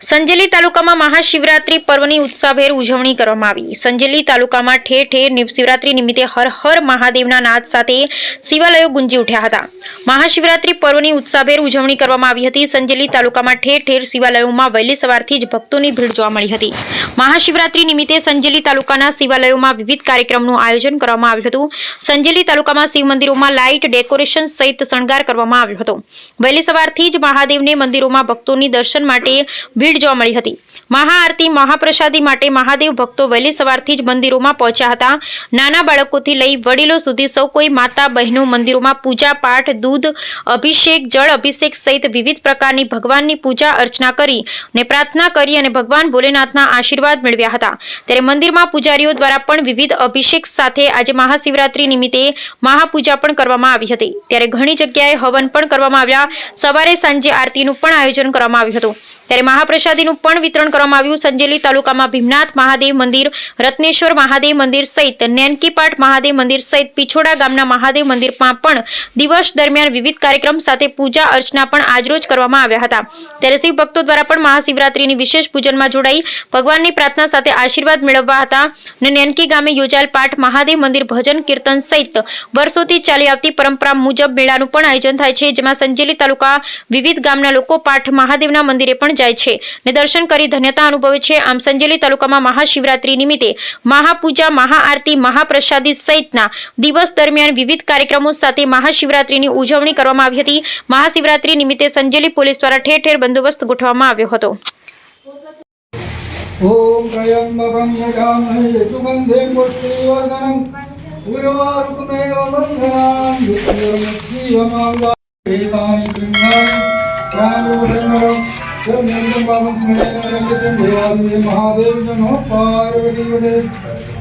સંજેલી તાલુકામાં મહાશિવરાત્રી પર્વની ઉત્સાહભેર ઉજવણી કરવામાં આવી. સંજેલી તાલુકામાં ઠેર ઠેર શિવરાત્રી નિમિત્તે હર હર મહાદેવના નાદ સાથે શિવાલયો ગુંજી ઉઠ્યા હતા. મહાશિવરાત્રી પર્વની ઉત્સાહભેર ઉજવણી કરવામાં આવી હતી. સંજેલી તાલુકામાં ઠેર ઠેર શિવાલયોમાં વહેલી સવારથી જ ભક્તોની ભીડ જોવા મળી હતી. મહાશિવરાત્રી નિમિત્તે સંજેલી તાલુકાના શિવાલયોમાં વિવિધ કાર્યક્રમનું આયોજન કરવામાં આવ્યું હતું. સંજેલી તાલુકામાં શિવ મંદિરોમાં લાઇટ ડેકોરેશન સહિત શણગાર કરવામાં આવ્યો હતો. વહેલી સવારથી જ મહાદેવને મંદિરોમાં ભક્તોની દર્શન માટે ભીડ જોવા મળી હતી. મહાઆરતી, મહાપ્રસાદી માટે મહાદેવ ભક્તો વહેલી સવારથી જ મંદિરોમાં પહોંચ્યા હતા. નાના બાળકોથી લઈ વડીલો સુધી સૌ કોઈ માતા, બહેનો મંદિરોમાં પૂજા પાઠ, દૂધ, અભિષેક, જળ અભિષેક સહિત વિવિધ પ્રકારની ભગવાનની પૂજા અર્ચના કરી ને પ્રાર્થના કરી અને ભગવાન ભોલેનાથના આશીર્વાદ મેળવ્યા હતા. ત્યારે મંદિરમાં પૂજારીઓ દ્વારા પણ વિવિધ અભિષેક સાથે આજે મહાશિવરાત્રી નિમિત્તે મહાપૂજા પણ કરવામાં આવી હતી. ત્યારે ઘણી જગ્યાએ હવન પણ કરવામાં આવ્યા. સવારે સાંજે આરતીનું પણ આયોજન કરવામાં આવ્યું હતું. ત્યારે મહાપ્રસાદીનું પણ વિતરણ કરવામાં આવ્યું. સંજેલી તાલુકામાં ભીમનાથ મહાદેવ મંદિર, રત્નેશ્વર મહાદેવ મંદિર સહિત નેનકીપાટ મહાદેવ મંદિર સહિત પિછોડા ગામના મહાદેવ મંદિરમાં પણ દિવસ દરમિયાન વિવિધ કાર્યક્રમ સાથે પૂજા અર્ચના પણ આજરોજ કરવામાં આવ્યા હતા. ત્યારે શિવ ભક્તો દ્વારા પણ મહાશિવરાત્રીની વિશેષ પૂજનમાં જોડાઈ ભગવાનની પ્રાર્થના સાથે આશીર્વાદ મેળવવા હતા અને નેનકી ગામે યોજાયેલ પાઠ મહાદેવ મંદિર ભજન કીર્તન સહિત વર્ષોથી ચાલી આવતી પરંપરા મુજબ મેળાનું પણ આયોજન થાય છે, જેમાં સંજેલી તાલુકા વિવિધ ગામના લોકો પાઠ મહાદેવના મંદિરે પણ જાય છે. ને દર્શન કરી ધન્યતા અનુભવે છે આમ સંજેલી તાલુકામાં મહાશિવરાત્રી નિમિત્તે મહાપૂજા મહાઆરતી મહાપ્રસાદી સહિતના દિવસ દરમિયાન વિવિધ કાર્યક્રમો સાથે મહાશિવરાત્રીની ઉજવણી કરવામાં આવી હતી મહાશિવરાત્રી નિમિત્તે સંજેલી પોલીસ દ્વારા ઠેર ઠેર બંદોબસ્ત ગોઠવવામાં આવ્યો હતો ॐ त्र्यम्बकं यजामहे सुगन्धिं पुष्टिवर्धनं उर्वारुकमेव बन्धनान् मृत्युर्मुक्षीयमाङ्गानि મહાદેવ નમો પાર્વતી હર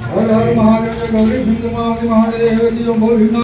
હર મહાદેવ ગૌરી મહાદેવ